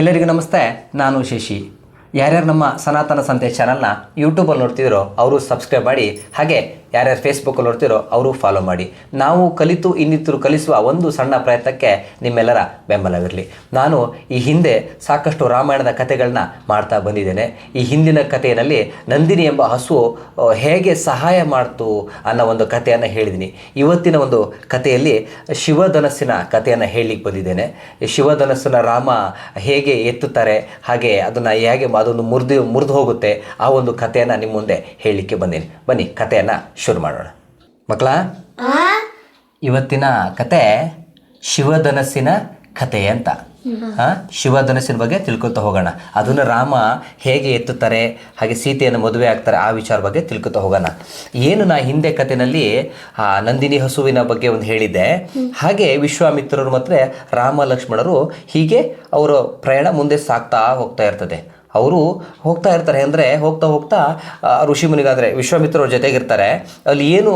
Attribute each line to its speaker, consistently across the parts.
Speaker 1: ಎಲ್ಲರಿಗೂ ನಮಸ್ತೆ, ನಾನು ಶಶಿ. ಯಾರ್ಯಾರು ನಮ್ಮ ಸನಾತನ ಸಂತೆ ಚಾನಲ್ನ ಯೂಟ್ಯೂಬಲ್ಲಿ ನೋಡ್ತಿದ್ರೋ, ಅವರು ಸಬ್ಸ್ಕ್ರೈಬ್ ಮಾಡಿ. ಹಾಗೆ ಯಾರ್ಯಾರು ಫೇಸ್ಬುಕ್ಕಲ್ಲಿ ನೋಡ್ತಿರೋ ಅವರು ಫಾಲೋ ಮಾಡಿ. ನಾವು ಕಲಿತು ಇನ್ನಿತರು ಕಲಿಸುವ ಒಂದು ಸಣ್ಣ ಪ್ರಯತ್ನಕ್ಕೆ ನಿಮ್ಮೆಲ್ಲರ ಬೆಂಬಲವಿರಲಿ. ನಾನು ಈ ಹಿಂದೆ ಸಾಕಷ್ಟು ರಾಮಾಯಣದ ಕಥೆಗಳನ್ನ ಮಾಡ್ತಾ ಬಂದಿದ್ದೇನೆ. ಈ ಹಿಂದಿನ ಕಥೆಯಲ್ಲಿ ನಂದಿನಿ ಎಂಬ ಹಸು ಹೇಗೆ ಸಹಾಯ ಮಾಡ್ತು ಅನ್ನೋ ಒಂದು ಕಥೆಯನ್ನು ಹೇಳಿದ್ದೀನಿ. ಇವತ್ತಿನ ಒಂದು ಕಥೆಯಲ್ಲಿ ಶಿವಧನಸ್ಸಿನ ಕಥೆಯನ್ನು ಹೇಳಲಿಕ್ಕೆ ಬಂದಿದ್ದೇನೆ. ಶಿವಧನಸ್ಸನ್ನ ರಾಮ ಹೇಗೆ ಎತ್ತುತ್ತಾರೆ, ಹಾಗೆ ಅದನ್ನು ಹೇಗೆ ಅದೊಂದು ಮುರಿದು ಮುರಿದು ಹೋಗುತ್ತೆ ಆ ಒಂದು ಕಥೆಯನ್ನು ನಿಮ್ಮ ಮುಂದೆ ಹೇಳಲಿಕ್ಕೆ ಬಂದೇನೆ. ಬನ್ನಿ, ಕಥೆಯನ್ನು ಶುರು ಮಾಡೋಣ. ಮಕ್ಕಳ ಇವತ್ತಿನ ಕತೆ ಶಿವಧನಸ್ಸಿನ ಕತೆ ಅಂತ. ಆ, ಶಿವಧನಸ್ಸಿನ ಬಗ್ಗೆ ತಿಳ್ಕೊತಾ ಹೋಗೋಣ. ಅದನ್ನು ರಾಮ ಹೇಗೆ ಎತ್ತುತ್ತಾರೆ ಹಾಗೆ ಸೀತೆಯನ್ನು ಮದುವೆ ಆಗ್ತಾರೆ ಆ ವಿಚಾರ ಬಗ್ಗೆ ತಿಳ್ಕೊತಾ ಹೋಗೋಣ. ಏನು ನಾ ಹಿಂದೆ ಕಥೆನಲ್ಲಿ ಆ ನಂದಿನಿ ಹಸುವಿನ ಬಗ್ಗೆ ಒಂದು ಹೇಳಿದ್ದೆ. ಹಾಗೆ ವಿಶ್ವಾಮಿತ್ರರು ಮತ್ತು ರಾಮ ಲಕ್ಷ್ಮಣರು ಹೀಗೆ ಅವರು ಪ್ರಯಾಣ ಮುಂದೆ ಸಾಗ್ತಾ ಹೋಗ್ತಾ ಇರ್ತದೆ. ಅವರು ಹೋಗ್ತಾ ಇರ್ತಾರೆ ಅಂದರೆ ಹೋಗ್ತಾ ಹೋಗ್ತಾ ಋಷಿಮುನಿಗಾದರೆ ಋಷಿ ಮುನಿಗಾದರೆ ವಿಶ್ವಾಮಿತ್ರವ್ರ ಜೊತೆಗಿರ್ತಾರೆ. ಅಲ್ಲಿ ಏನು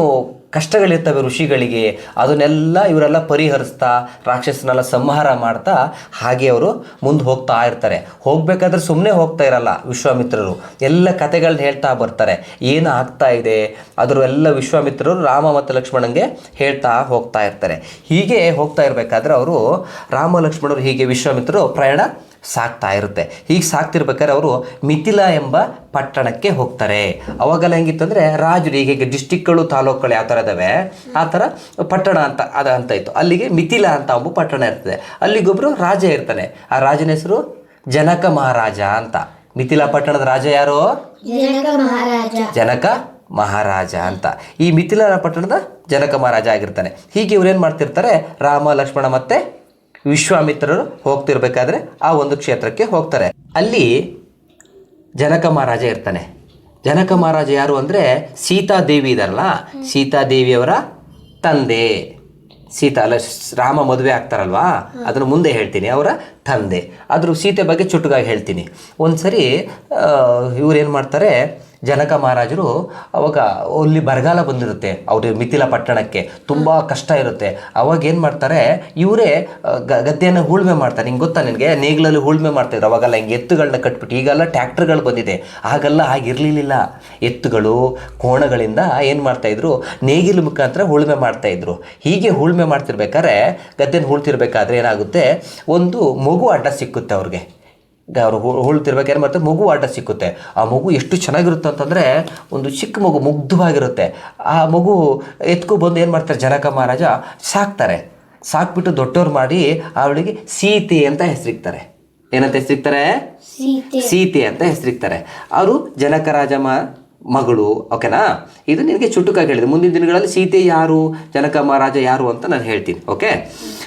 Speaker 1: ಕಷ್ಟಗಳಿರ್ತವೆ ಋಷಿಗಳಿಗೆ, ಅದನ್ನೆಲ್ಲ ಇವರೆಲ್ಲ ಪರಿಹರಿಸ್ತಾ, ರಾಕ್ಷಸನೆಲ್ಲ ಸಂಹಾರ ಮಾಡ್ತಾ, ಹಾಗೆ ಅವರು ಮುಂದೆ ಹೋಗ್ತಾ ಇರ್ತಾರೆ. ಹೋಗಬೇಕಾದ್ರೆ ಸುಮ್ಮನೆ ಹೋಗ್ತಾ ಇರಲ್ಲ ವಿಶ್ವಾಮಿತ್ರರು. ಎಲ್ಲ ಕತೆಗಳನ್ನ ಹೇಳ್ತಾ ಬರ್ತಾರೆ. ಏನು ಆಗ್ತಾ ಇದೆ? ಅದರ ಎಲ್ಲ ವಿಶ್ವಾಮಿತ್ರರು ರಾಮ ಮತ್ತು ಲಕ್ಷ್ಮಣಂಗೆ ಹೇಳ್ತಾ ಹೋಗ್ತಾ ಇರ್ತಾರೆ. ಹೀಗೆ ಹೋಗ್ತಾ ಇರಬೇಕಾದ್ರೆ ಅವರು ರಾಮ, ಲಕ್ಷ್ಮಣರು ಹೀಗೆ ವಿಶ್ವಾಮಿತ್ರರು ಪ್ರಯಾಣ ಸಾಕ್ತಾ ಇರುತ್ತೆ. ಹೀಗೆ ಸಾಕ್ತಿರ್ಬೇಕಾದ್ರೆ ಅವರು ಮಿಥಿಲಾ ಎಂಬ ಪಟ್ಟಣಕ್ಕೆ ಹೋಗ್ತಾರೆ. ಅವಾಗೆಲ್ಲ ಅಂದರೆ ರಾಜರು ಈಗ ಈಗ ಡಿಸ್ಟಿಕ್ಗಳು ತಾಲೂಕುಗಳು ಯಾವ ಥರ ಇದ್ದಾವೆ ಆ ಥರ ಪಟ್ಟಣ ಅಂತ ಅದ ಅಂತ ಇತ್ತು. ಅಲ್ಲಿಗೆ ಮಿಥಿಲಾ ಅಂತ ಒಬ್ಬ ಪಟ್ಟಣ ಇರ್ತದೆ. ಅಲ್ಲಿಗೊಬ್ಬರು ರಾಜ ಇರ್ತಾನೆ. ಆ ರಾಜನ ಹೆಸರು ಜನಕ ಮಹಾರಾಜ ಅಂತ. ಮಿಥಿಲಾ ಪಟ್ಟಣದ ರಾಜ ಯಾರು?
Speaker 2: ಜನಕ ಮಹಾರಾಜ.
Speaker 1: ಜನಕ ಮಹಾರಾಜ ಅಂತ. ಈ ಮಿಥಿಲಾ ಪಟ್ಟಣದ ಜನಕ ಮಹಾರಾಜ ಆಗಿರ್ತಾನೆ. ಹೀಗೆ ಇವ್ರೇನು ಮಾಡ್ತಿರ್ತಾರೆ? ರಾಮ ಲಕ್ಷ್ಮಣ ಮತ್ತೆ ವಿಶ್ವಾಮಿತ್ರರು ಹೋಗ್ತಿರ್ಬೇಕಾದ್ರೆ ಆ ಒಂದು ಕ್ಷೇತ್ರಕ್ಕೆ ಹೋಗ್ತಾರೆ. ಅಲ್ಲಿ ಜನಕ ಮಹಾರಾಜ ಇರ್ತಾನೆ. ಜನಕ ಮಹಾರಾಜ ಯಾರು ಅಂದರೆ ಸೀತಾದೇವಿ ಇದಾರಲ್ಲ, ಸೀತಾದೇವಿಯವರ ತಂದೆ. ಸೀತಾ, ಅಲ್ಲ, ರಾಮ ಮದುವೆ ಆಗ್ತಾರಲ್ವಾ? ಅದನ್ನು ಮುಂದೆ ಹೇಳ್ತೀನಿ. ಅವರ ತಂದೆ. ಆದರೂ ಸೀತೆ ಬಗ್ಗೆ ಚುಟುಕಾಗಿ ಹೇಳ್ತೀನಿ. ಒಂದು ಸರಿ ಏನು ಮಾಡ್ತಾರೆ, ಜನಕ ಮಹಾರಾಜರು ಅವಾಗ ಅಲ್ಲಿ ಬರಗಾಲ ಬಂದಿರುತ್ತೆ, ಅವ್ರ ಮಿಥಿಲ ಪಟ್ಟಣಕ್ಕೆ. ತುಂಬ ಕಷ್ಟ ಇರುತ್ತೆ. ಅವಾಗ ಏನು ಮಾಡ್ತಾರೆ, ಇವರೇ ಗದ್ದೆಯನ್ನು ಹೂಳ್ಮೆ ಮಾಡ್ತಾರೆ. ನಿಂಗೆ ಗೊತ್ತಾ ನಿನಗೆ? ನೇಗಿಲಲ್ಲಿ ಹೂಳ್ಮೆ ಮಾಡ್ತಿದ್ರು. ಅವಾಗೆಲ್ಲ ಹಿಂಗೆ ಎತ್ತುಗಳನ್ನ ಕಟ್ಬಿಟ್ಟು, ಈಗೆಲ್ಲ ಟ್ಯಾಕ್ಟ್ರ್ಗಳು ಬಂದಿದೆ. ಆಗೆಲ್ಲ ಹಾಗಿರಲಿಲ್ಲ ಎತ್ತುಗಳು, ಕೋಣಗಳಿಂದ ಏನು ಮಾಡ್ತಾಯಿದ್ರು ನೇಗಿಲು ಮುಖಾಂತರ ಉಳುಮೆ ಮಾಡ್ತಾಯಿದ್ರು ಹೀಗೆ ಹೂಳ್ಮೆ ಮಾಡ್ತಿರ್ಬೇಕಾದ್ರೆ, ಗದ್ದೆನ ಹೂಳ್ತಿರ್ಬೇಕಾದ್ರೆ ಏನಾಗುತ್ತೆ, ಒಂದು ಮಗು ಅಡ್ಡ ಸಿಕ್ಕುತ್ತೆ ಅವ್ರಿಗೆ. ಗ- ಅವ್ರು ಹು- ಉಳ್ತಿರ್ಬೇಕು ಏನು ಮಾಡ್ತಾರೆ ಮಗು ಆಟ ಸಿಕ್ಕುತ್ತೆ. ಆ ಮಗು ಎಷ್ಟು ಚೆನ್ನಾಗಿರುತ್ತೆ ಅಂತಂದರೆ ಒಂದು ಚಿಕ್ಕ ಮಗು ಮುಗ್ಧವಾಗಿರುತ್ತೆ. ಆ ಮಗು ಎತ್ಕೊ ಬಂದು ಏನು ಮಾಡ್ತಾರೆ ಜನಕ ಮಹಾರಾಜ? ಸಾಕ್ತಾರೆ. ಸಾಕ್ಬಿಟ್ಟು ದೊಡ್ಡವ್ರು ಮಾಡಿ ಅವಳಿಗೆ ಸೀತೆ ಅಂತ ಹೆಸರಿಕ್ತಾರೆ. ಏನಂತ ಹೆಸರಿಕ್ತಾರೆ?
Speaker 2: ಸೀತೆ.
Speaker 1: ಅಂತ ಹೆಸರಿಕ್ತಾರೆ. ಅವರು ಜನಕ ರಾಜ ಮಗಳು ಓಕೆನಾ ಇದು ನಿನಗೆ ಚುಟುಕಾಗಿ ಹೇಳಿದೆ ಮುಂದಿನ ದಿನಗಳಲ್ಲಿ ಸೀತೆ ಯಾರು ಜನಕ ಮಹಾರಾಜ ಯಾರು ಅಂತ ನಾನು ಹೇಳ್ತೀನಿ ಓಕೆ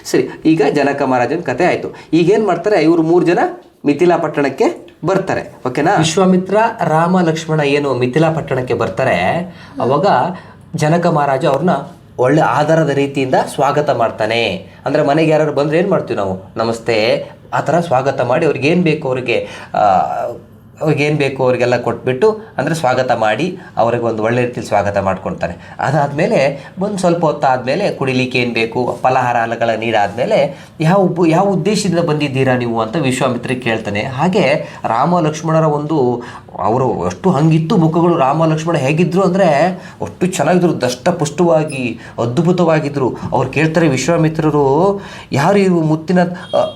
Speaker 1: ಸರಿ, ಈಗ ಜನಕ ಮಹಾರಾಜನ ಕತೆ ಆಯಿತು. ಈಗೇನು ಮಾಡ್ತಾರೆ, ಇವರು ಮೂರು ಜನ ಮಿಥಿಲಾ ಪಟ್ಟಣಕ್ಕೆ ಬರ್ತಾರೆ, ಓಕೆನಾ? ವಿಶ್ವಾಮಿತ್ರ ರಾಮ ಲಕ್ಷ್ಮಣ ಏನು ಮಿಥಿಲಾ ಪಟ್ಟಣಕ್ಕೆ ಬರ್ತಾರೆ, ಅವಾಗ ಜನಕ ಮಹಾರಾಜ ಅವ್ರನ್ನ ಒಳ್ಳೆ ಆಧಾರದ ರೀತಿಯಿಂದ ಸ್ವಾಗತ ಮಾಡ್ತಾನೆ. ಅಂದರೆ ಮನೆಗೆ ಯಾರು ಬಂದರೆ ಏನು ಮಾಡ್ತೀವಿ ನಾವು? ನಮಸ್ತೆ, ಆ ಥರ ಸ್ವಾಗತ ಮಾಡಿ ಅವ್ರಿಗೆ ಏನು ಬೇಕು ಅವರಿಗೆ ಅವ್ರಿಗೆ ಏನು ಬೇಕು ಅವರಿಗೆಲ್ಲ ಕೊಟ್ಬಿಟ್ಟು ಅಂದರೆ ಸ್ವಾಗತ ಮಾಡಿ ಅವ್ರಿಗೆ ಒಂದು ಒಳ್ಳೆ ರೀತಿಯಲ್ಲಿ ಸ್ವಾಗತ ಮಾಡ್ಕೊಳ್ತಾರೆ ಅದಾದಮೇಲೆ ಒಂದು ಸ್ವಲ್ಪ ಹೊತ್ತಾದಮೇಲೆ ಕುಡಿಲಿಕ್ಕೆ ಏನು ಬೇಕು ಫಲಹಾರಗಳ ನೀಡಾದಮೇಲೆ ಯಾವ ಯಾವ ಉದ್ದೇಶದಿಂದ ಬಂದಿದ್ದೀರಾ ನೀವು ಅಂತ ವಿಶ್ವಾಮಿತ್ರ ಕೇಳ್ತಾನೆ. ಹಾಗೆ ರಾಮ ಲಕ್ಷ್ಮಣರ ಒಂದು ಅವರು ಅಷ್ಟು ಹಂಗಿತ್ತು ಮುಖಗಳು ರಾಮ ಲಕ್ಷ್ಮಣ ಹೇಗಿದ್ರು ಅಂದರೆ ಅಷ್ಟು ಚೆನ್ನಾಗಿದ್ರು, ದಷ್ಟಪುಷ್ಟವಾಗಿ ಅದ್ಭುತವಾಗಿದ್ದರು ಅವ್ರು ಕೇಳ್ತಾರೆ ವಿಶ್ವಾಮಿತ್ರರು, ಯಾರು ಇವು ಮುತ್ತಿನ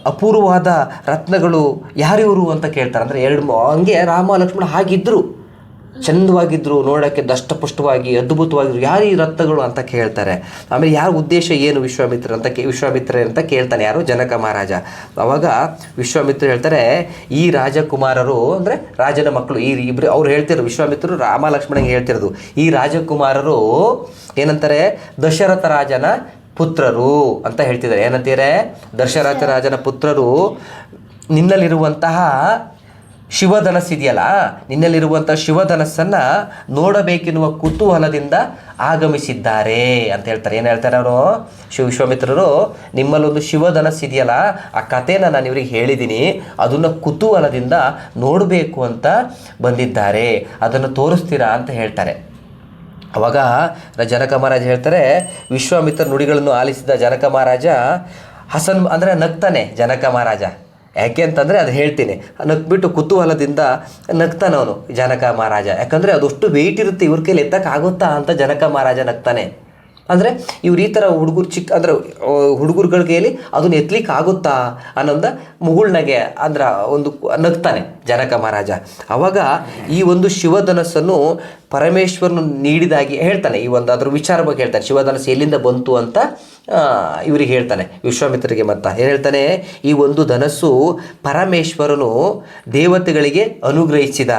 Speaker 1: ಅಪೂರ್ವವಾದ ರತ್ನಗಳು ಯಾರಿವರು ಅಂತ ಕೇಳ್ತಾರೆ. ಅಂದರೆ ಎರಡು, ಹಂಗೆ ರಾಮ ಲಕ್ಷ್ಮಣ ಹಾಗಿದ್ರು. ಚಂದವಾಗಿದ್ದರು ನೋಡೋಕ್ಕೆ ದಷ್ಟಪುಷ್ಟವಾಗಿ, ಅದ್ಭುತವಾಗಿದ್ರು, ಯಾರು ಈ ರತ್ನಗಳು ಅಂತ ಕೇಳ್ತಾರೆ? ಆಮೇಲೆ ಯಾರ ಉದ್ದೇಶ ಏನು ವಿಶ್ವಾಮಿತ್ರ ಅಂತ ಕೇ, ವಿಶ್ವಾಮಿತ್ರ ಅಂತ ಕೇಳ್ತಾನೆ. ಯಾರು? ಜನಕ ಮಹಾರಾಜ. ಅವಾಗ ವಿಶ್ವಾಮಿತ್ರ ಹೇಳ್ತಾರೆ, ಈ ರಾಜಕುಮಾರರು, ಅಂದರೆ ರಾಜನ ಮಕ್ಕಳು, ಈ ಇಬ್ಬರು ಅವ್ರು ಹೇಳ್ತಿರೋ ವಿಶ್ವಾಮಿತ್ರರು ರಾಮ ಲಕ್ಷ್ಮಣಗೆ ಹೇಳ್ತಿರೋದು, ಈ ರಾಜಕುಮಾರರು ಏನಂತಾರೆ? ದಶರಥ ರಾಜನ ಪುತ್ರರು ಅಂತ ಹೇಳ್ತಿದ್ದಾರೆ. ಏನಂತೀರೆ? ದಶರಥ ರಾಜನ ಪುತ್ರರು ನಿನ್ನಲ್ಲಿರುವಂತಹ ಶಿವಧನಸ್ ಇದೆಯಲ್ಲ ನಿನ್ನಲ್ಲಿರುವಂಥ ಶಿವಧನಸ್ಸನ್ನು ನೋಡಬೇಕೆನ್ನುವ ಕುತೂಹಲದಿಂದ ಆಗಮಿಸಿದ್ದಾರೆ ಅಂತ ಹೇಳ್ತಾರೆ. ಏನು ಹೇಳ್ತಾರೆ ಅವರು? ಶಿವ ವಿಶ್ವಾಮಿತ್ರರು, ನಿಮ್ಮಲ್ಲೊಂದು ಶಿವಧನಸ್ ಇದೆಯಲ್ಲ ಆ ಕಥೆನ ನಾನು ಇವ್ರಿಗೆ ಹೇಳಿದ್ದೀನಿ ಅದನ್ನು ಕುತೂಹಲದಿಂದ ನೋಡಬೇಕು ಅಂತ ಬಂದಿದ್ದಾರೆ. ಅದನ್ನು ತೋರಿಸ್ತೀರಾ ಅಂತ ಹೇಳ್ತಾರೆ. ಅವಾಗ ಜನಕ ಮಹಾರಾಜ ಹೇಳ್ತಾರೆ, ವಿಶ್ವಾಮಿತ್ರ ನುಡಿಗಳನ್ನು ಆಲಿಸಿದ ಜನಕ ಮಹಾರಾಜ ಹಸನ್ ಅಂದರೆ ನಗ್ತಾನೆ ಜನಕ ಮಹಾರಾಜ. ಯಾಕೆ ಅಂತಂದರೆ ಅದು ಹೇಳ್ತೀನಿ. ನಕ್ಬಿಟ್ಟು ಕುತೂಹಲದಿಂದ ನಗ್ತಾನವನು ಜನಕ ಮಹಾರಾಜ. ಯಾಕಂದರೆ ಅದಷ್ಟು ವೆಯ್ಟ್ ಇರುತ್ತೆ ಇವ್ರ ಕೈಲಿ ಎತ್ತಕ್ಕಾಗುತ್ತಾ ಅಂತ ಜನಕ ಮಹಾರಾಜ ನಗ್ತಾನೆ. ಅಂದರೆ ಇವ್ರು ಈ ಥರ ಹುಡುಗರು ಚಿಕ್ಕ ಅಂದರೆ ಹುಡುಗರುಗಳ ಕೈಯಲ್ಲಿ ಅದನ್ನ ಎತ್ತಲಿಕ್ಕೆ ಆಗುತ್ತಾ ಅನ್ನೋದ ಮುಗುಳ್ನಗೆ ಅಂದ್ರೆ ಒಂದು ನಗ್ತಾನೆ ಜನಕ ಮಹಾರಾಜ. ಅವಾಗ ಈ ಒಂದು ಶಿವಧನಸ್ಸನ್ನು ಪರಮೇಶ್ವರನು ನೀಡಿದಾಗಿ ಹೇಳ್ತಾನೆ, ಈ ಒಂದು ಅದ್ರ ವಿಚಾರ ಬಗ್ಗೆ ಹೇಳ್ತಾನೆ. ಶಿವಧನಸ್ಸು ಎಲ್ಲಿಂದ ಬಂತು ಅಂತ ಇವರಿಗೆ ಹೇಳ್ತಾನೆ, ವಿಶ್ವಾಮಿತ್ರರಿಗೆ ಮತ್ತ ಏನು ಹೇಳ್ತಾನೆ, ಈ ಒಂದು ಧನಸ್ಸು ಪರಮೇಶ್ವರನು ದೇವತೆಗಳಿಗೆ ಅನುಗ್ರಹಿಸಿದ,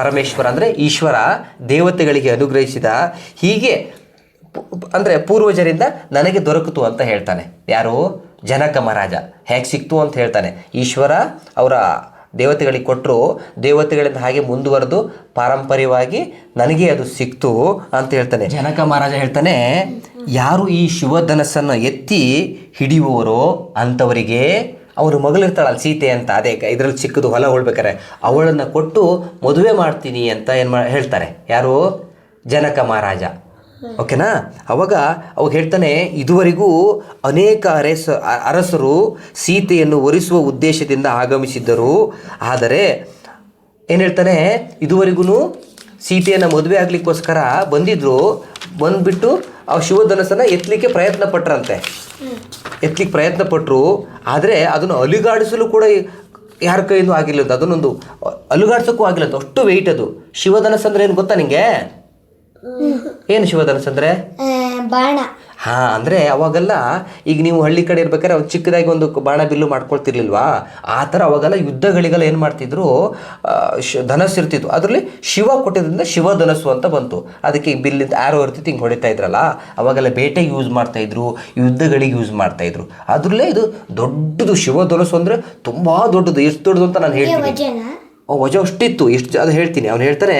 Speaker 1: ಪರಮೇಶ್ವರ ಅಂದರೆ ಈಶ್ವರ ದೇವತೆಗಳಿಗೆ ಅನುಗ್ರಹಿಸಿದ, ಹೀಗೆ ಅಂದರೆ ಪೂರ್ವಜರಿಂದ ನನಗೆ ದೊರಕಿತು ಅಂತ ಹೇಳ್ತಾನೆ. ಯಾರು? ಜನಕ ಮಹಾರಾಜ. ಹೇಗೆ ಸಿಕ್ತು ಅಂತ ಹೇಳ್ತಾನೆ. ಈಶ್ವರ ಅವರ ದೇವತೆಗಳಿಗೆ ಕೊಟ್ಟರು ದೇವತೆಗಳಿಂದ ಹಾಗೆ ಮುಂದುವರೆದು ಪಾರಂಪರ್ಯವಾಗಿ ನನಗೆ ಅದು ಸಿಕ್ತು ಅಂತ ಹೇಳ್ತಾನೆ. ಜನಕ ಮಹಾರಾಜ ಹೇಳ್ತಾನೆ, ಯಾರು ಈ ಶಿವಧನಸ್ಸನ್ನು ಎತ್ತಿ ಹಿಡಿಯುವವರೋ ಅಂಥವರಿಗೆ ಅವರು ಮಗಳಿರ್ತಾಳಲ್ಲ ಸೀತೆ ಅಂತ, ಅದೇ ಇದರಲ್ಲಿ ಚಿಕ್ಕದು ಹೊಲ ಉಳ್ಬೇಕಾರೆ ಅವಳನ್ನು ಕೊಟ್ಟು ಮದುವೆ ಮಾಡ್ತೀನಿ ಅಂತ ಏನು ಮಾ, ಹೇಳ್ತಾರೆ. ಯಾರು? ಜನಕ ಮಹಾರಾಜ. ಓಕೆನಾ? ಅವಾಗ ಅವಾಗ ಹೇಳ್ತಾನೆ, ಇದುವರೆಗೂ ಅನೇಕ ಅರಸ, ಅರಸರು ಸೀತೆಯನ್ನು ಒರಿಸುವ ಉದ್ದೇಶದಿಂದ ಆಗಮಿಸಿದ್ದರು. ಆದರೆ ಏನು ಹೇಳ್ತಾನೆ ಇದುವರೆಗೂ ಸೀತೆಯನ್ನು ಮದುವೆ ಆಗ್ಲಿಕ್ಕೋಸ್ಕರ ಬಂದಿದ್ರು. ಬಂದ್ಬಿಟ್ಟು ಆ ಶಿವಧನಸನ್ನು ಎತ್ತಲಿಕ್ಕೆ ಪ್ರಯತ್ನ ಪಟ್ರಂತೆ. ಎತ್ತಲಿಕ್ಕೆ ಪ್ರಯತ್ನ ಪಟ್ಟರು ಆದರೆ ಅದನ್ನು ಅಲುಗಾಡಿಸಲು ಕೂಡ ಯಾರ ಕೈಯಿಂದ ಆಗಿಲ್ಲ ಅದನ್ನೊಂದು ಅಲುಗಾಡ್ಸೋಕ್ಕೂ ಆಗಿಲ್ಲ ಅಷ್ಟು ವೆಯ್ಟ್ ಅದು. ಶಿವಧನಸ್ ಅಂದ್ರೆ ಏನು ಗೊತ್ತಾ ನಿಂಗೆ? ಏನು ಶಿವಧನಸ್ ಅಂದ್ರೆ
Speaker 2: ಬಾಣ.
Speaker 1: ಹಾ ಅಂದ್ರೆ ಅವಾಗೆಲ್ಲ ಈಗ ನೀವು ಹಳ್ಳಿ ಕಡೆ ಇರ್ಬೇಕಾದ್ರೆ ಒಂದು ಚಿಕ್ಕದಾಗಿ ಒಂದು ಬಾಣ ಬಿಲ್ಲು ಮಾಡ್ಕೊಳ್ತಿರ್ಲಿಲ್ವಾ? ಆ ಥರ ಅವಾಗೆಲ್ಲ ಯುದ್ಧಗಳಿಗೆಲ್ಲ ಏನು ಮಾಡ್ತಿದ್ರು ಧನಸ್ಸು ಇರ್ತಿತ್ತು ಅದರಲ್ಲಿ ಶಿವ ಕೊಟ್ಟಿದ್ರಿಂದ ಶಿವ ಧನಸ್ಸು ಅಂತ ಬಂತು. ಅದಕ್ಕೆ ಬಿಲ್ಲಿಂದ ಆರೋ ಇರ್ತಿತ್ತು ಹಿಂಗೆ ಹೊಡಿತಾ ಇದ್ರಲ್ಲ? ಅವಾಗೆಲ್ಲ ಬೇಟೆಗೆ ಯೂಸ್ ಮಾಡ್ತಾ ಇದ್ರು ಯುದ್ಧಗಳಿಗೆ ಯೂಸ್ ಮಾಡ್ತಾ ಇದ್ರು. ಅದ್ರಲ್ಲೇ ಇದು ದೊಡ್ಡದು ಶಿವ ಧನಸ್ಸು ಅಂದ್ರೆ ತುಂಬಾ ದೊಡ್ಡದು ಎಷ್ಟು ದೊಡ್ಡದು ಅಂತ ನಾನು ಹೇಳ್ತೀನಿ. ವಜ ಅಷ್ಟಿತ್ತು ಎಷ್ಟು ಅದು ಹೇಳ್ತೀನಿ. ಅವನು ಹೇಳ್ತಾರೆ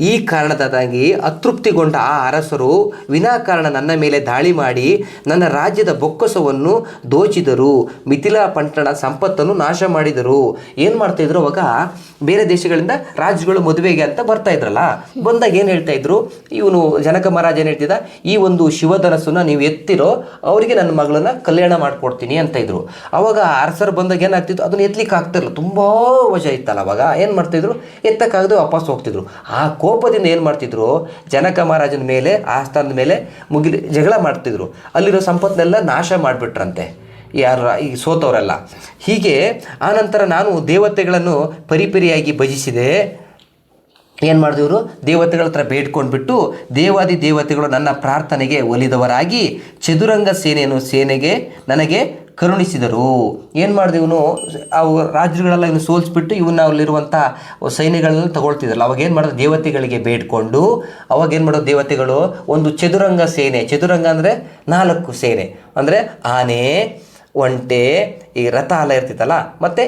Speaker 1: ಈ ಕಾರಣದಾಗಿ ಅತೃಪ್ತಿಗೊಂಡ ಆ ಅರಸರು ವಿನಾಕಾರಣ ನನ್ನ ಮೇಲೆ ದಾಳಿ ಮಾಡಿ ನನ್ನ ರಾಜ್ಯದ ಬೊಕ್ಕಸವನ್ನು ದೋಚಿದರು. ಮಿಥಿಲಾ ಪಟ್ಟಣ ಸಂಪತ್ತನ್ನು ನಾಶ ಮಾಡಿದರು. ಏನು ಮಾಡ್ತಾಯಿದ್ರು ಅವಾಗ? ಬೇರೆ ದೇಶಗಳಿಂದ ರಾಜ್ಯಗಳು ಮದುವೆಗೆ ಅಂತ ಬರ್ತಾ ಇದ್ರಲ್ಲ? ಬಂದಾಗ ಏನು ಹೇಳ್ತಾ ಇದ್ರು? ಇವನು ಜನಕ ಮಹಾರಾಜ ಏನು ಹೇಳ್ತಿದ್ದ? ಈ ಒಂದು ಶಿವಧನಸ್ಸನ್ನು ನೀವು ಎತ್ತಿರೋ, ಅವರಿಗೆ ನನ್ನ ಮಗಳನ್ನ ಕಲ್ಯಾಣ ಮಾಡಿಕೊಡ್ತೀನಿ ಅಂತ ಇದ್ರು. ಅವಾಗ ಅರಸರು ಬಂದಾಗ ಏನಾಗ್ತಿತ್ತು ಅದನ್ನ ಎತ್ತಲಿಕ್ಕೆ ಆಗ್ತಿರಲಿಲ್ಲ ತುಂಬ ವಜ ಇತ್ತಲ್ಲ ಅವಾಗ. ಏನು ಮಾಡ್ತಿದ್ರು? ಎತ್ತಕ್ಕಾಗದು ವಾಪಸ್ ಹೋಗ್ತಿದ್ರು. ಆ ಕೋಪದಿಂದ ಏನು ಮಾಡ್ತಿದ್ರು? ಜನಕ ಮಹಾರಾಜನ ಮೇಲೆ, ಆಸ್ಥಾನದ ಮೇಲೆ ಮುಗಿಲಿ ಜಗಳ ಮಾಡ್ತಿದ್ರು. ಅಲ್ಲಿರೋ ಸಂಪತ್ತನ್ನೆಲ್ಲ ನಾಶ ಮಾಡಿಬಿಟ್ರಂತೆ. ಯಾರು, ಈ ಸೋತವರೆಲ್ಲ. ಹೀಗೆ ಆನಂತರ ನಾನು ದೇವತೆಗಳನ್ನು ಪರಿಪರಿಯಾಗಿ ಭಜಿಸಿದೆ. ಏನು ಮಾಡಿದವರು ದೇವತೆಗಳ ಹತ್ರ ಬೇಡ್ಕೊಂಡ್ಬಿಟ್ಟು ದೇವಾದಿ ದೇವತೆಗಳು ನನ್ನ ಪ್ರಾರ್ಥನೆಗೆ ಒಲಿದವರಾಗಿ ಚದುರಂಗ ಸೇನೆಯನ್ನು, ಸೇನೆಗೆ ನನಗೆ ಕರುಣಿಸಿದರು. ಏನು ಮಾಡಿದೆವನು ಅವು ರಾಜ್ಯಗಳೆಲ್ಲ ಇವನು ಸೋಲಿಸ್ಬಿಟ್ಟು ಇವನ್ನ ಅಲ್ಲಿರುವಂಥ ಸೈನ್ಯಗಳನ್ನ ತಗೊಳ್ತಿದ್ರಲ್ಲ, ಅವಾಗ ಏನು ಮಾಡೋದು? ದೇವತೆಗಳಿಗೆ ಬೇಡ್ಕೊಂಡು ಅವಾಗ ಏನು ಮಾಡೋದು ದೇವತೆಗಳು? ಒಂದು ಚದುರಂಗ ಸೇನೆ. ಚದುರಂಗ ಅಂದರೆ ನಾಲ್ಕು ಸೇನೆ. ಅಂದರೆ ಆನೆ ಒಂಟೆ ಈ ರಥ ಎಲ್ಲ ಇರ್ತಿತ್ತಲ್ಲ, ಮತ್ತು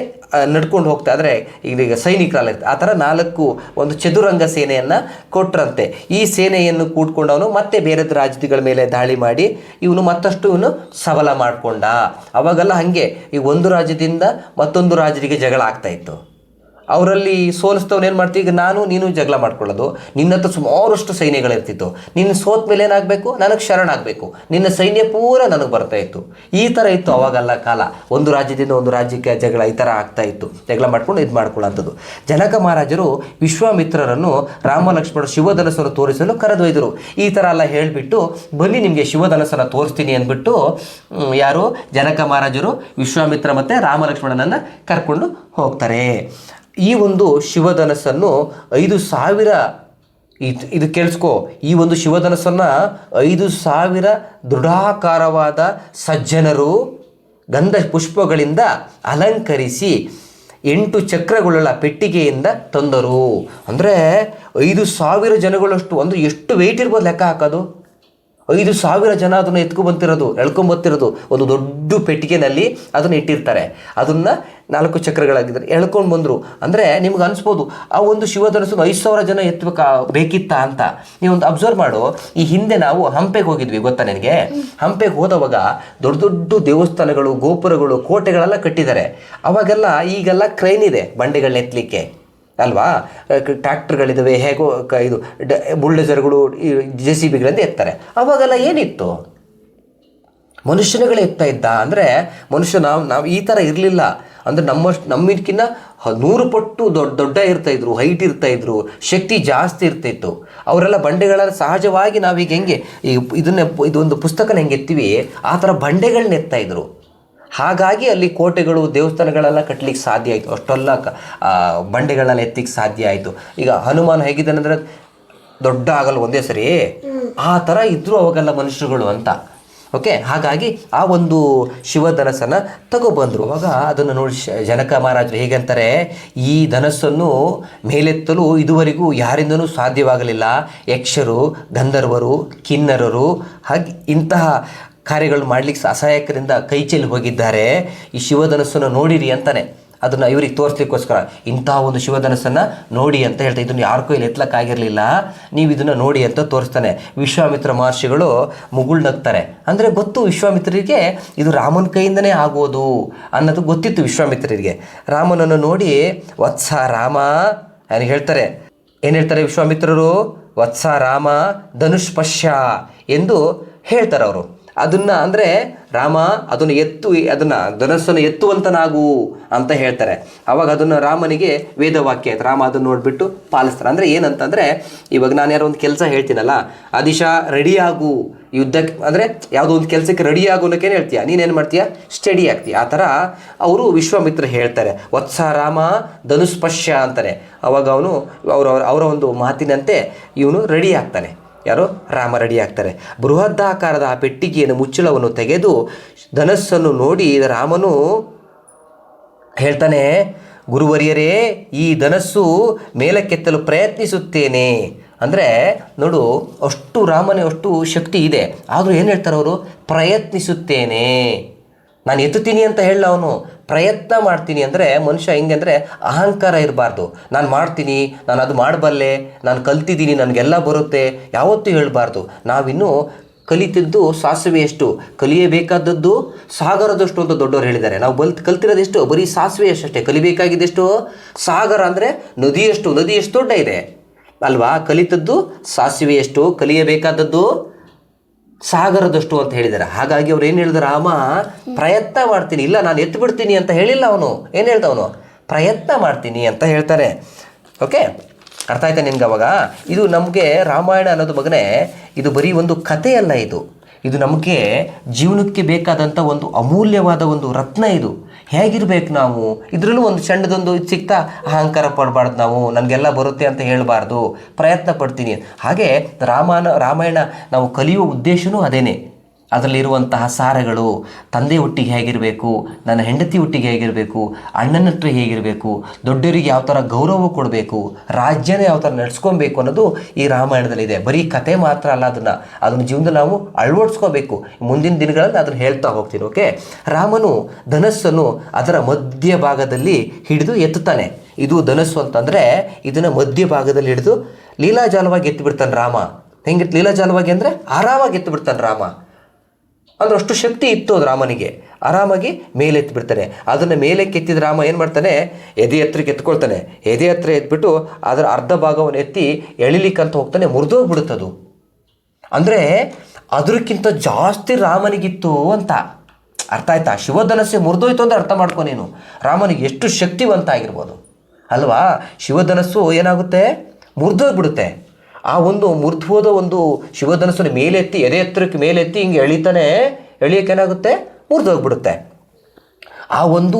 Speaker 1: ನಡ್ಕೊಂಡು ಹೋಗ್ತಾ ಅಂದರೆ ಈಗ ಸೈನಿಕರಲ್ಲ ಇರ್ತದೆ ಆ ಥರ ನಾಲ್ಕು ಒಂದು ಚದುರಂಗ ಸೇನೆಯನ್ನು ಕೊಟ್ರಂತೆ. ಈ ಸೇನೆಯನ್ನು ಕೂಡ್ಕೊಂಡವನು ಮತ್ತೆ ಬೇರೆ ರಾಜ್ಯಗಳ ಮೇಲೆ ದಾಳಿ ಮಾಡಿ ಇವನು ಮತ್ತಷ್ಟು ಇವನು ಸಬಲ ಮಾಡಿಕೊಂಡ. ಅವಾಗೆಲ್ಲ ಹಾಗೆ ಈ ಒಂದು ರಾಜ್ಯದಿಂದ ಮತ್ತೊಂದು ರಾಜ್ಯರಿಗೆ ಜಗಳ ಆಗ್ತಾ ಇತ್ತು. ಅವರಲ್ಲಿ ಸೋಲಿಸ್ತವ್ನು ಏನು ಮಾಡ್ತೀವಿ ಈಗ ನಾನು, ನೀನು ಜಗಳ ಮಾಡ್ಕೊಳ್ಳೋದು. ನಿನ್ನ ಹತ್ರ ಸುಮಾರಷ್ಟು ಸೈನ್ಯಗಳಿರ್ತಿತ್ತು. ನಿನ್ನ ಸೋತ ಮೇಲೆ ಏನಾಗಬೇಕು? ನನಗೆ ಶರಣಾಗಬೇಕು ನಿನ್ನ ಸೈನ್ಯ ಪೂರ ನನಗೆ ಬರ್ತಾ ಇತ್ತು. ಈ ಥರ ಇತ್ತು ಅವಾಗೆಲ್ಲ ಕಾಲ. ಒಂದು ರಾಜ್ಯದಿಂದ ಒಂದು ರಾಜ್ಯಕ್ಕೆ ಜಗಳ ಈ ಥರ ಆಗ್ತಾ ಇತ್ತು. ಜಗಳ ಮಾಡ್ಕೊಂಡು ಇದು ಮಾಡ್ಕೊಳ್ಳೋಂಥದ್ದು ಜನಕ ಮಹಾರಾಜರು ವಿಶ್ವಾಮಿತ್ರರನ್ನು ರಾಮ ಲಕ್ಷ್ಮಣ ಶಿವಧನಸ್ಸನ್ನು ತೋರಿಸಲು ಕರೆದೊಯ್ದರು. ಈ ಥರ ಎಲ್ಲ ಹೇಳಿಬಿಟ್ಟು, ಬನ್ನಿ ನಿಮಗೆ ಶಿವಧನಸ್ಸನ್ನು ತೋರಿಸ್ತೀನಿ ಅಂದ್ಬಿಟ್ಟು ಯಾರು? ಜನಕ ಮಹಾರಾಜರು ವಿಶ್ವಾಮಿತ್ರ ಮತ್ತು ರಾಮ ಲಕ್ಷ್ಮಣನನ್ನು ಕರ್ಕೊಂಡು ಹೋಗ್ತಾರೆ. ಈ ಒಂದು ಶಿವಧನಸ್ಸನ್ನು ಐದು ಸಾವಿರ ಇದು ಇದು ಕೇಳಿಸ್ಕೋ, ಈ ಒಂದು ಶಿವಧನಸ್ಸನ್ನು ಐದು ಸಾವಿರ ದೃಢಾಕಾರವಾದ ಸಜ್ಜನರು ಗಂಧ ಪುಷ್ಪಗಳಿಂದ ಅಲಂಕರಿಸಿ ಎಂಟು ಚಕ್ರಗಳುಳ್ಳ ಪೆಟ್ಟಿಗೆಯಿಂದ ತಂದರು. ಅಂದರೆ ಐದು ಸಾವಿರ ಜನಗಳಷ್ಟು, ಅಂದರೆ ಎಷ್ಟು ವೆಯ್ಟ್ ಇರ್ಬೋದು ಲೆಕ್ಕ ಹಾಕೋದು? ಐದು ಸಾವಿರ ಜನ ಅದನ್ನು ಎತ್ಕೊ ಬಂತಿರೋದು ಎಳ್ಕೊಂಬತ್ತಿರೋದು ಒಂದು ದೊಡ್ಡ ಪೆಟ್ಟಿಗೆನಲ್ಲಿ ಅದನ್ನು ಇಟ್ಟಿರ್ತಾರೆ. ಅದನ್ನು ನಾಲ್ಕು ಚಕ್ರಗಳಾಗಿದ್ದಾರೆ. ಎಳ್ಕೊಂಡು ಬಂದರು. ಅಂದರೆ ನಿಮ್ಗೆ ಅನಿಸ್ಬೋದು, ಆ ಒಂದು ಶಿವಧನಸನ್ನು ಐದು ಸಾವಿರ ಜನ ಎತ್ಬೇಕಾ, ಬೇಕಿತ್ತಾ ಅಂತ? ನೀವೊಂದು ಅಬ್ಸರ್ವ್ ಮಾಡು. ಈ ಹಿಂದೆ ನಾವು ಹಂಪೆಗೆ ಹೋಗಿದ್ವಿ, ಗೊತ್ತಾ ನಿನಗೆ? ಹಂಪೆಗೆ ಹೋದವಾಗ ದೊಡ್ಡ ದೊಡ್ಡ ದೇವಸ್ಥಾನಗಳು, ಗೋಪುರಗಳು ಕೋಟೆಗಳೆಲ್ಲ ಕಟ್ಟಿದ್ದಾರೆ. ಅವಾಗೆಲ್ಲ ಈಗೆಲ್ಲ ಕ್ರೈನ್ ಇದೆ ಬಂಡೆಗಳನ್ನ ಎತ್ತಲಿಕ್ಕೆ. ಅಲ್ವಾ? ಟ್ರ್ಯಾಕ್ಟರ್ಗಳಿದ್ದಾವೆ ಹೇಗೋ ಕ, ಇದು, ಡ, ಬುಲ್ಡೆಸರ್ಗಳು ಜೆ ಸಿ ಬಿಗಳಿಂದ ಎತ್ತಾರೆ ಅವಾಗೆಲ್ಲ ಏನಿತ್ತು? ಮನುಷ್ಯನುಗಳೇ ಎತ್ತಾ ಇದ್ದ. ಅಂದರೆ ಮನುಷ್ಯ ನಾವು ನಾವು ಈ ಥರ ಇರಲಿಲ್ಲ. ಅಂದರೆ ನಮ್ಮಷ್ಟು, ನಮ್ಮಿದ್ಕಿನ್ನ ನೂರು ಪಟ್ಟು ದೊಡ್ಡ ದೊಡ್ಡ ಇರ್ತಾ ಇದ್ರು, ಹೈಟ್ ಇರ್ತಾ ಇದ್ರು, ಶಕ್ತಿ ಜಾಸ್ತಿ ಇರ್ತಿತ್ತು ಅವರೆಲ್ಲ ಬಂಡೆಗಳನ್ನು ಸಹಜವಾಗಿ ನಾವೀಗ ಹೆಂಗೆ, ಈ, ಇದನ್ನ, ಇದೊಂದು ಪುಸ್ತಕನ ಹೆಂಗೆ ಎತ್ತೀವಿ, ಆ ಥರ ಬಂಡೆಗಳನ್ನ ಎತ್ತಾ ಇದ್ರು. ಹಾಗಾಗಿ ಅಲ್ಲಿ ಕೋಟೆಗಳು ದೇವಸ್ಥಾನಗಳೆಲ್ಲ ಕಟ್ಟಲಿಕ್ಕೆ ಸಾಧ್ಯ ಆಯಿತು. ಅಷ್ಟೆಲ್ಲ ಬಂಡೆಗಳನ್ನ ಎತ್ತಿಕ್ಕೆ ಸಾಧ್ಯ ಆಯಿತು. ಈಗ ಹನುಮಾನ್ ಹೇಗಿದ್ದಾನಂದ್ರೆ ದೊಡ್ಡ ಆಗಲ್ಲ ಒಂದೇ ಸರಿ. ಆ ಥರ ಇದ್ರು ಅವಾಗೆಲ್ಲ ಮನುಷ್ಯರುಗಳು ಅಂತ. ಓಕೆ? ಹಾಗಾಗಿ ಆ ಒಂದು ಶಿವಧನಸ್ಸನ್ನು ತಗೊಬಂದರು. ಅವಾಗ ಅದನ್ನು ನೋಡಿ ಶ- ಜನಕ ಮಹಾರಾಜರು ಹೇಗಂತಾರೆ ಈ ಧನಸ್ಸನ್ನು ಮೇಲೆತ್ತಲು ಇದುವರೆಗೂ ಯಾರಿಂದನೂ ಸಾಧ್ಯವಾಗಲಿಲ್ಲ. ಯಕ್ಷರು ಗಂಧರ್ವರು ಕಿನ್ನರರು ಹಾಗೆ ಇಂತಹ ಕಾರ್ಯಗಳು ಮಾಡಲಿಕ್ಕೆ ಅಸಹಾಯಕರಿಂದ ಕೈ ಚೆಲ್ಲಿ ಹೋಗಿದ್ದಾರೆ. ಈ ಶಿವಧನಸ್ಸನ್ನು ನೋಡಿರಿ ಅಂತಾನೆ. ಅದನ್ನು ಇವ್ರಿಗೆ ತೋರಿಸ್ಲಿಕ್ಕೋಸ್ಕರ ಇಂಥ ಒಂದು ಶಿವಧನಸ್ಸನ್ನು ನೋಡಿ ಅಂತ ಹೇಳ್ತಾ ಇದನ್ನು ಯಾರ ಕೈಯಲ್ಲಿ ಎತ್ತಲಕ್ಕಾಗಿರಲಿಲ್ಲ ನೀವು ಇದನ್ನು ನೋಡಿ ಅಂತ ತೋರಿಸ್ತಾನೆ. ವಿಶ್ವಾಮಿತ್ರ ಮಹರ್ಷಿಗಳು ಮುಗುಳ್ನಗ್ತಾರೆ ಅಂದರೆ ಗೊತ್ತು ವಿಶ್ವಾಮಿತ್ರರಿಗೆ ಇದು ರಾಮನ ಕೈಯಿಂದನೇ ಆಗೋದು ಅನ್ನೋದು ಗೊತ್ತಿತ್ತು ವಿಶ್ವಾಮಿತ್ರರಿಗೆ. ರಾಮನನ್ನು ನೋಡಿ, ವತ್ಸ ರಾಮ ಏನು ಹೇಳ್ತಾರೆ. ಏನು ಹೇಳ್ತಾರೆ ವಿಶ್ವಾಮಿತ್ರರು? ವತ್ಸ ರಾಮ ಧನುಷ್ಪಶ್ಯ ಎಂದು ಹೇಳ್ತಾರೆ ಅವರು. ಅದನ್ನ ಅಂದರೆ ರಾಮ ಅದನ್ನು ಎತ್ತು, ಅದನ್ನು ಧನಸ್ಸನ್ನು ಎತ್ತುವಂತನಾಗು ಅಂತ ಹೇಳ್ತಾರೆ. ಅವಾಗ ಅದನ್ನು ರಾಮನಿಗೆ ವೇದವಾಕ್ಯ ಆಯ್ತು ರಾಮ ಅದನ್ನು ನೋಡಿಬಿಟ್ಟು ಪಾಲಿಸ್ತಾರೆ ಅಂದರೆ ಏನಂತಂದರೆ, ಇವಾಗ ನಾನು ಯಾರೋ ಒಂದು ಕೆಲಸ ಹೇಳ್ತೀನಲ್ಲ ಆ ದಿಶಾ ರೆಡಿಯಾಗು ಯುದ್ಧಕ್ಕೆ ಅಂದರೆ ಯಾವುದೋ ಒಂದು ಕೆಲಸಕ್ಕೆ ರೆಡಿ ಅನ್ನೋಕ್ಕೇನು ಹೇಳ್ತೀಯ? ನೀನೇನು ಮಾಡ್ತೀಯ? ಸ್ಟಡಿ ಆಗ್ತೀಯ. ಆ ಥರ ಅವರು ವಿಶ್ವಾಮಿತ್ರ ಹೇಳ್ತಾರೆ. ವತ್ಸ ರಾಮ ಧನುಸ್ಪರ್ಶ ಅಂತಾರೆ. ಅವಾಗ ಅವನು, ಅವರ ಅವರ ಒಂದು ಮಾತಿನಂತೆ ಇವನು ರೆಡಿ ಆಗ್ತಾನೆ. ಯಾರು? ರಾಮ ರೆಡಿ ಆಗ್ತಾರೆ. ಬೃಹದ್ದಾಕಾರದ ಆ ಪೆಟ್ಟಿಗೆಯನ್ನು, ಮುಚ್ಚಳವನ್ನು ತೆಗೆದು ಧನಸ್ಸನ್ನು ನೋಡಿ ರಾಮನು ಹೇಳ್ತಾನೆ, ಗುರುವರಿಯರೇ, ಈ ಧನಸ್ಸು ಮೇಲಕ್ಕೆತ್ತಲು ಪ್ರಯತ್ನಿಸುತ್ತೇನೆ. ಅಂದರೆ, ನೋಡು, ಅಷ್ಟು ರಾಮನೇ ಅಷ್ಟು ಶಕ್ತಿ ಇದೆ. ಆದರೂ ಏನು ಹೇಳ್ತಾರೆ ಅವರು? ಪ್ರಯತ್ನಿಸುತ್ತೇನೆ. ನಾನು ಎತ್ತುತ್ತೀನಿ ಅಂತ ಹೇಳ ಅವನು. ಪ್ರಯತ್ನ ಮಾಡ್ತೀನಿ ಅಂದರೆ ಮನುಷ್ಯ ಹೆಂಗೆ ಅಂದರೆ ಅಹಂಕಾರ ಇರಬಾರ್ದು. ನಾನು ಮಾಡ್ತೀನಿ, ನಾನು ಅದು ಮಾಡಬಲ್ಲೆ, ನಾನು ಕಲ್ತಿದ್ದೀನಿ, ನನಗೆಲ್ಲ ಬರುತ್ತೆ, ಯಾವತ್ತೂ ಹೇಳಬಾರ್ದು. ನಾವಿನ್ನೂ ಕಲಿತಿದ್ದು ಸಾಸಿವೆ ಎಷ್ಟು? ಕಲಿಯಬೇಕಾದದ್ದು ಸಾಗರದಷ್ಟು ಅಂತ ದೊಡ್ಡವರು ಹೇಳಿದ್ದಾರೆ. ನಾವು ಬಲ್ ಕಲ್ತಿರೋದೆಷ್ಟು? ಬರೀ ಸಾಸಿವೆ ಅಷ್ಟೇ. ಕಲಿಬೇಕಾಗಿದ್ದೆಷ್ಟು? ಸಾಗರ ಅಂದರೆ ನದಿಯಷ್ಟು. ನದಿ ಎಷ್ಟು ದೊಡ್ಡ ಇದೆ. ಅಲ್ವಾ? ಕಲಿತದ್ದು ಸಾಸಿವೆಯಷ್ಟು ಕಲಿಯಬೇಕಾದದ್ದು ಸಾಗರದಷ್ಟು ಅಂತ ಹೇಳಿದ್ದಾರೆ. ಹಾಗಾಗಿ ಅವ್ರು ಏನು ಹೇಳಿದ್ರು, ರಾಮ, ಪ್ರಯತ್ನ ಮಾಡ್ತೀನಿ. ಇಲ್ಲ, ನಾನು ಎತ್ತು ಬಿಡ್ತೀನಿ ಅಂತ ಹೇಳಿಲ್ಲ ಅವನು. ಏನು ಹೇಳ್ದ ಅವನು? ಪ್ರಯತ್ನ ಮಾಡ್ತೀನಿ ಅಂತ ಹೇಳ್ತಾರೆ ಓಕೆ? ಅರ್ಥ ಆಯ್ತಾ ನಿನ್ಗೆ ಅವಾಗ? ಇದು ನಮಗೆ ರಾಮಾಯಣ ಅನ್ನೋದು ಮಗನೇ, ಇದು ಬರೀ ಒಂದು ಕಥೆಯಲ್ಲ ಇದು. ಇದು ನಮಗೆ ಜೀವನಕ್ಕೆ ಬೇಕಾದಂಥ ಒಂದು ಅಮೂಲ್ಯವಾದ ಒಂದು ರತ್ನ ಇದು. ಹೇಗಿರ್ಬೇಕು ನಾವು? ಇದರಲ್ಲೂ ಒಂದು ಚಂಡದೊಂದು ಚಿಕ್ಕ ಅಹಂಕಾರ ಪಡಬಾರ್ದು ನಾವು, ನನಗೆಲ್ಲ ಬರುತ್ತೆ ಅಂತ ಹೇಳಬಾರ್ದು, ಪ್ರಯತ್ನ ಪಡ್ತೀನಿ. ಹಾಗೆ ರಾಮಾಯಣ ರಾಮಾಯಣ ನಾವು ಕಲಿಯುವ ಉದ್ದೇಶವೂ ಅದೇನೆ. ಅದರಲ್ಲಿರುವಂತಹ ಸಾರಗಳು ತಂದೆ ಒಟ್ಟಿಗೆ ಹೇಗಿರಬೇಕು, ನನ್ನ ಹೆಂಡತಿ ಒಟ್ಟಿಗೆ ಹೇಗಿರಬೇಕು, ಅಣ್ಣನ ಹತ್ರ ಹೇಗಿರಬೇಕು ದೊಡ್ಡವರಿಗೆ ಯಾವ ಥರ ಗೌರವ ಕೊಡಬೇಕು, ರಾಜ್ಯನ ಯಾವ ಥರ ನಡ್ಸ್ಕೊಬೇಕು ಅನ್ನೋದು ಈ ರಾಮಾಯಣದಲ್ಲಿದೆ ಬರೀ ಕತೆ ಮಾತ್ರ ಅಲ್ಲ ಅದನ್ನು. ಅದನ್ನು ಜೀವನದಲ್ಲಿ ನಾವು ಅಳವಡಿಸ್ಕೋಬೇಕು. ಮುಂದಿನ ದಿನಗಳಲ್ಲಿ ಅದನ್ನು ಹೇಳ್ತಾ ಹೋಗ್ತೀನಿ ಓಕೆ ರಾಮನು ಧನಸ್ಸನ್ನು ಅದರ ಮಧ್ಯ ಭಾಗದಲ್ಲಿ ಹಿಡಿದು ಎತ್ತುತ್ತಾನೆ. ಇದು ಧನಸ್ಸು ಅಂತಂದರೆ ಇದನ್ನು ಮಧ್ಯ ಭಾಗದಲ್ಲಿ ಹಿಡಿದು ಲೀಲಾಜಾಲವಾಗಿ ಎತ್ತಿಬಿಡ್ತಾನೆ ರಾಮ. ಹೆಂಗಿತ್ತು ಲೀಲಾಜಾಲವಾಗಿ ಅಂದರೆ ಆರಾಮಾಗಿ ಎತ್ತಿಬಿಡ್ತಾನೆ ರಾಮ. ಅಂದ್ರೆ ಅಷ್ಟು ಶಕ್ತಿ ಇತ್ತು ಅದು ರಾಮನಿಗೆ. ಆರಾಮಾಗಿ ಮೇಲೆತ್ತಿ ಬಿಡ್ತಾನೆ. ಅದನ್ನು ಮೇಲೆ ಕೆತ್ತಿದ ರಾಮ ಏನು ಮಾಡ್ತಾನೆ? ಎದೆ ಹತ್ರಕ್ಕೆ ಎತ್ಕೊಳ್ತಾನೆ ಎದೆ ಹತ್ರ ಎತ್ಬಿಟ್ಟು ಅದರ ಅರ್ಧ ಭಾಗವನ್ನು ಎತ್ತಿ ಎಳಿಲಿಕ್ಕಂತ ಹೋಗ್ತಾನೆ, ಮುರಿದೋಗ್ಬಿಡುತ್ತದು. ಅಂದರೆ ಅದಕ್ಕಿಂತ ಜಾಸ್ತಿ ರಾಮನಿಗಿತ್ತು ಅಂತ. ಅರ್ಥ ಆಯ್ತಾ? ಶಿವಧನಸ್ಸೆ ಮುರಿದೋಯ್ತು ಅಂದರೆ ಅರ್ಥ ಮಾಡ್ಕೊ ನೀನು. ರಾಮನಿಗೆ ಎಷ್ಟು ಶಕ್ತಿವಂತ ಆಗಿರ್ಬೋದು. ಅಲ್ವಾ? ಶಿವಧನಸ್ಸು ಏನಾಗುತ್ತೆ? ಮುರಿದೋಗ್ಬಿಡುತ್ತೆ. ಆ ಒಂದು ಮುರಿದು ಹೋದ ಒಂದು ಶಿವಧನಸ್ಸನ್ನು ಮೇಲೆತ್ತಿ ಎದೆ ಎತ್ತರಕ್ಕೆ ಮೇಲೆತ್ತಿ ಹಿಂಗೆ ಎಳಿತಾನೆ ಎಳಿಯೋಕೆ ಏನಾಗುತ್ತೆ? ಮುರಿದೋಗ್ಬಿಡುತ್ತೆ ಆ ಒಂದು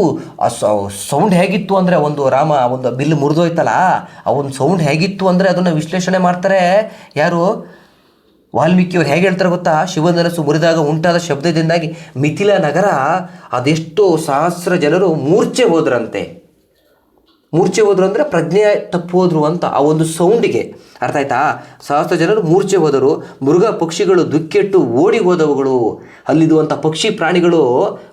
Speaker 1: ಸೌಂಡ್ ಹೇಗಿತ್ತು ಅಂದರೆ ಒಂದು ರಾಮ ಒಂದು ಬಿಲ್ ಮುರಿದೋಯ್ತಲ್ಲ, ಆ ಒಂದು ಸೌಂಡ್ ಹೇಗಿತ್ತು ಅಂದರೆ ಅದನ್ನು ವಿಶ್ಲೇಷಣೆ ಮಾಡ್ತಾರೆ. ಯಾರು? ವಾಲ್ಮೀಕಿಯವ್ರು ಹೇಗೆ ಹೇಳ್ತಾರೆ ಗೊತ್ತಾ? ಶಿವಧನಸ್ಸು ಮುರಿದಾಗ ಉಂಟಾದ ಶಬ್ದದಿಂದಾಗಿ ಮಿಥಿಲ ನಗರ ಅದೆಷ್ಟೋ ಸಹಸ್ರ ಜನರು ಮೂರ್ಛೆ ಹೋದ್ರಂತೆ. ಮೂರ್ಛೆ ಹೋದ್ರು ಅಂದರೆ ಪ್ರಜ್ಞೆ ತಪ್ಪು ಹೋದ್ರು ಅಂತ ಆ ಒಂದು ಸೌಂಡಿಗೆ ಅರ್ಥ ಆಯ್ತಾ? ಸಹಸ್ರ ಜನರು ಮೂರ್ಛೆ ಹೋದರು, ಮೃಗ ಪಕ್ಷಿಗಳು ದುಕ್ಕೆಟ್ಟು ಓಡಿ ಹೋದವುಗಳು. ಅಲ್ಲಿರುವಂಥ ಪಕ್ಷಿ ಪ್ರಾಣಿಗಳು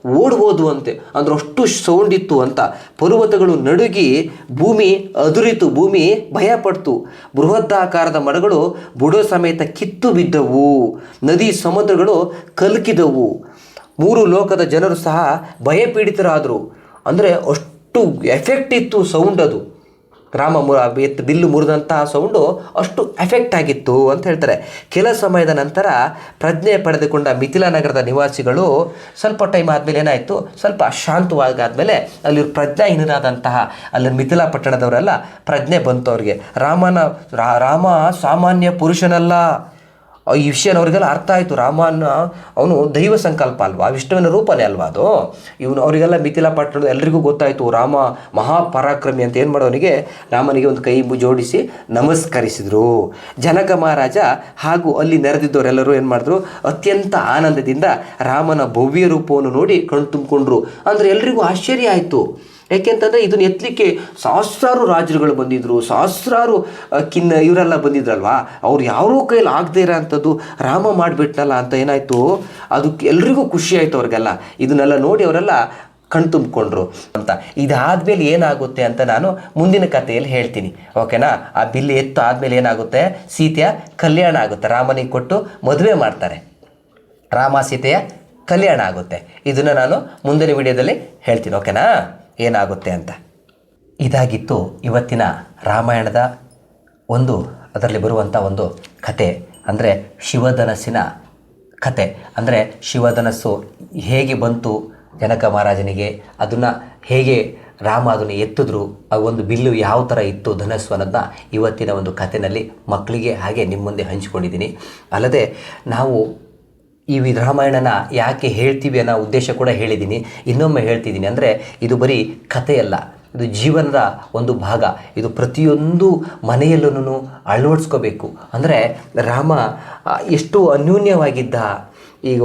Speaker 1: ಓಡಿ ಅಂತೆ ಅಂದ್ರೆ ಅಷ್ಟು ಸೌಂಡ್ ಇತ್ತು ಅಂತ. ಪರ್ವತಗಳು ನಡುಗಿ ಭೂಮಿ ಅದುರಿತು, ಭೂಮಿ ಭಯಪಡ್ತು. ಬೃಹದ್ದಾಕಾರದ ಮರಗಳು ಬುಡೋ ಸಮೇತ ಕಿತ್ತು ಬಿದ್ದವು. ನದಿ ಸಮುದ್ರಗಳು ಕಲ್ಕಿದವು. ಮೂರು ಲೋಕದ ಜನರು ಸಹ ಭಯಪೀಡಿತರಾದರು. ಅಂದರೆ ಅಷ್ಟು ಎಫೆಕ್ಟ್ ಇತ್ತು ಸೌಂಡ್ ಅದು. ರಾಮ ಮು ಎತ್ತು ಬಿಲ್ಲು ಮುರಿದಂತಹ ಸೌಂಡು ಅಷ್ಟು ಎಫೆಕ್ಟ್ ಆಗಿತ್ತು ಅಂತ ಹೇಳ್ತಾರೆ. ಕೆಲ ಸಮಯದ ನಂತರ ಪ್ರಜ್ಞೆ ಪಡೆದುಕೊಂಡ ಮಿಥಿಲಾ ನಗರದ ನಿವಾಸಿಗಳು ಸ್ವಲ್ಪ ಟೈಮ್ ಆದಮೇಲೆ ಏನಾಯಿತು? ಸ್ವಲ್ಪ ಶಾಂತವಾಗಾದ್ಮೇಲೆ ಅಲ್ಲಿ ಪ್ರಜ್ಞಾಹೀನರಾದಂತಹ ಅಲ್ಲಿ ಮಿಥಿಲಾ ಪಟ್ಟಣದವರೆಲ್ಲ ಪ್ರಜ್ಞೆ ಬಂತು ಅವ್ರಿಗೆ. ರಾಮನ ರಾಮ ಸಾಮಾನ್ಯ ಪುರುಷನಲ್ಲ. ಈ ವಿಷಯ ಅವರಿಗೆಲ್ಲ ಅರ್ಥ ಆಯಿತು. ರಾಮನ, ಅವನು ದೈವ ಸಂಕಲ್ಪ ಅಲ್ವಾ? ವಿಷ್ಣುವಿನ ರೂಪನೇ ಅಲ್ವಾ ಅದು? ಇವನು ಅವರಿಗೆಲ್ಲ ಮಿಥಿಲಾ ಪಟ್ಟಣದ ಎಲ್ರಿಗೂ ಗೊತ್ತಾಯಿತು. ರಾಮ ಮಹಾಪರಾಕ್ರಮಿ ಅಂತ ಏನು ಮಾಡೋನಿಗೆ? ರಾಮನಿಗೆ ಒಂದು ಕೈ ಜೋಡಿಸಿ ನಮಸ್ಕರಿಸಿದರು. ಜನಕ ಮಹಾರಾಜ ಹಾಗೂ ಅಲ್ಲಿ ನೆರೆದಿದ್ದವರೆಲ್ಲರೂ ಏನು ಮಾಡಿದ್ರು? ಅತ್ಯಂತ ಆನಂದದಿಂದ ರಾಮನ ಭವ್ಯ ರೂಪವನ್ನು ನೋಡಿ ಕಣ್ತುಂಬಿಕೊಂಡ್ರು ಅಂದರೆ ಎಲ್ರಿಗೂ ಆಶ್ಚರ್ಯ ಆಯಿತು. ಯಾಕೆಂತಂದರೆ ಇದನ್ನು ಎತ್ತಲಿಕ್ಕೆ ಸಹಸ್ರಾರು ರಾಜರುಗಳು ಬಂದಿದ್ದರು ಸಹಸ್ರಾರು ಕಿನ್ನ ಇವರೆಲ್ಲ ಬಂದಿದ್ರಲ್ವಾ? ಅವ್ರು ಯಾರೂ ಕೈಯಲ್ಲಿ ಆಗದೇ ಇರೋ ಅಂಥದ್ದು ರಾಮ ಮಾಡಿಬಿಟ್ನಲ್ಲ ಅಂತ ಏನಾಯಿತು? ಅದಕ್ಕೆ ಎಲ್ರಿಗೂ ಖುಷಿ ಆಯಿತು ಅವ್ರಿಗೆಲ್ಲ. ಇದನ್ನೆಲ್ಲ ನೋಡಿ ಅವರೆಲ್ಲ ಕಣ್ ತುಂಬಿಕೊಂಡ್ರು ಅಂತ. ಇದಾದಮೇಲೆ ಏನಾಗುತ್ತೆ ಅಂತ ನಾನು ಮುಂದಿನ ಕಥೆಯಲ್ಲಿ ಹೇಳ್ತೀನಿ. ಓಕೆನಾ? ಆ ಬಿಲ್ಲು ಎತ್ತು ಆದಮೇಲೆ ಏನಾಗುತ್ತೆ? ಸೀತೆಯ ಕಲ್ಯಾಣ ಆಗುತ್ತೆ. ರಾಮನಿಗೆ ಕೊಟ್ಟು ಮದುವೆ ಮಾಡ್ತಾರೆ. ರಾಮ ಸೀತೆಯ ಕಲ್ಯಾಣ ಆಗುತ್ತೆ. ಇದನ್ನು ನಾನು ಮುಂದಿನ ವಿಡಿಯೋದಲ್ಲಿ ಹೇಳ್ತೀನಿ. ಓಕೆನಾ? ಏನಾಗುತ್ತೆ ಅಂತ. ಇದಾಗಿತ್ತು ಇವತ್ತಿನ ರಾಮಾಯಣದ ಒಂದು ಅದರಲ್ಲಿ ಬರುವಂಥ ಒಂದು ಕತೆ. ಅಂದರೆ ಶಿವಧನಸ್ಸಿನ ಕತೆ. ಅಂದರೆ ಶಿವಧನಸ್ಸು ಹೇಗೆ ಬಂತು ಜನಕ ಮಹಾರಾಜನಿಗೆ, ಅದನ್ನು ಹೇಗೆ ರಾಮ ಅದನ್ನು ಎತ್ತಿದ್ರು, ಆ ಒಂದು ಬಿಲ್ಲು ಯಾವ ಥರ ಇತ್ತು ಧನಸ್ಸು ಅನ್ನೋದನ್ನ ಇವತ್ತಿನ ಒಂದು ಕಥೆನಲ್ಲಿ ಮಕ್ಕಳಿಗೆ ಹಾಗೆ ನಿಮ್ಮ ಮುಂದೆ ಹಂಚಿಕೊಂಡಿದ್ದೀನಿ. ಅಲ್ಲದೆ ನಾವು ಈ ರಾಮಾಯಣನ ಯಾಕೆ ಹೇಳ್ತೀವಿ ಅನ್ನೋ ಉದ್ದೇಶ ಕೂಡ ಹೇಳಿದ್ದೀನಿ. ಇನ್ನೊಮ್ಮೆ ಹೇಳ್ತಿದ್ದೀನಿ ಅಂದರೆ, ಇದು ಬರೀ ಕಥೆಯಲ್ಲ. ಇದು ಜೀವನದ ಒಂದು ಭಾಗ. ಇದು ಪ್ರತಿಯೊಂದು ಮನೆಯಲ್ಲೂ ಅಳವಡಿಸ್ಕೋಬೇಕು. ಅಂದರೆ, ರಾಮ ಎಷ್ಟು ಅನ್ಯೂನ್ಯವಾಗಿದ್ದ, ಈಗ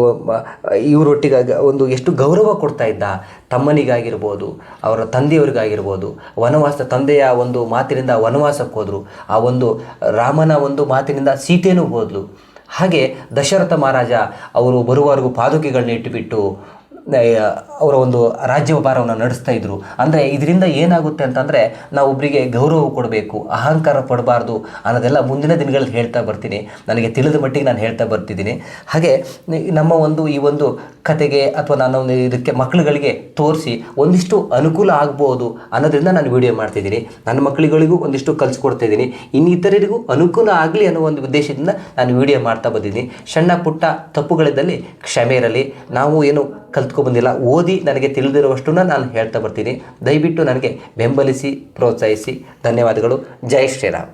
Speaker 1: ಇವರೊಟ್ಟಿಗೆ ಒಂದು ಎಷ್ಟು ಗೌರವ ಕೊಡ್ತಾ ಇದ್ದ, ತಮ್ಮನಿಗಾಗಿರ್ಬೋದು, ಅವರ ತಂದೆಯವರಿಗಾಗಿರ್ಬೋದು, ವನವಾಸ, ತಂದೆಯ ಒಂದು ಮಾತಿನಿಂದ ವನವಾಸಕ್ಕೆ ಹೋದರು, ಆ ಒಂದು ರಾಮನ ಒಂದು ಮಾತಿನಿಂದ ಸೀತೆಯೂ ಹೋದ್ಲು. ಹಾಗೆ ದಶರಥ ಮಹಾರಾಜ ಅವರು ಬರುವವರೆಗೂ ಪಾದುಕೆಗಳನ್ನ ಇಟ್ಟುಬಿಟ್ಟು ಅವರ ಒಂದು ರಾಜ್ಯಭಾರವನ್ನು ನಡೆಸ್ತಾ ಇದ್ರು. ಅಂದರೆ ಇದರಿಂದ ಏನಾಗುತ್ತೆ ಅಂತಂದರೆ ನಾವು ಒಬ್ಬರಿಗೆ ಗೌರವ ಕೊಡಬೇಕು, ಅಹಂಕಾರ ಪಡಬಾರ್ದು ಅನ್ನೋದೆಲ್ಲ ಮುಂದಿನ ದಿನಗಳಲ್ಲಿ ಹೇಳ್ತಾ ಬರ್ತೀನಿ. ನನಗೆ ತಿಳಿದ ಮಟ್ಟಿಗೆ ನಾನು ಹೇಳ್ತಾ ಬರ್ತಿದ್ದೀನಿ. ಹಾಗೆ ನಮ್ಮ ಒಂದು ಈ ಒಂದು ಕತೆಗೆ ಅಥವಾ ನಾನು ಒಂದು ಇದಕ್ಕೆ ಮಕ್ಕಳುಗಳಿಗೆ ತೋರಿಸಿ ಒಂದಿಷ್ಟು ಅನುಕೂಲ ಆಗ್ಬೋದು ಅನ್ನೋದರಿಂದ ನಾನು ವಿಡಿಯೋ ಮಾಡ್ತಿದ್ದೀನಿ. ನನ್ನ ಮಕ್ಕಳುಗಳಿಗೂ ಒಂದಿಷ್ಟು ಕಲಿಸ್ಕೊಡ್ತಾ ಇದ್ದೀನಿ. ಇನ್ನಿತರರಿಗೂ ಅನುಕೂಲ ಆಗಲಿ ಅನ್ನೋ ಒಂದು ಉದ್ದೇಶದಿಂದ ನಾನು ವಿಡಿಯೋ ಮಾಡ್ತಾ ಬಂದಿದ್ದೀನಿ. ಸಣ್ಣ ಪುಟ್ಟ ತಪ್ಪುಗಳಿದ್ದಲ್ಲಿ ಕ್ಷಮೆ ಇರಲಿ. ನಾವು ಏನು ಕಲ್ತ್ಕೊಬಂದಿಲ್ಲ ಓದಿ ನನಗೆ ತಿಳಿದಿರುವಷ್ಟನ್ನ ನಾನು ಹೇಳ್ತಾ ಬರ್ತೀನಿ. ದಯವಿಟ್ಟು ನನಗೆ ಬೆಂಬಲಿಸಿ ಪ್ರೋತ್ಸಾಹಿಸಿ. ಧನ್ಯವಾದಗಳು. ಜೈ ಶ್ರೀರಾಮ್.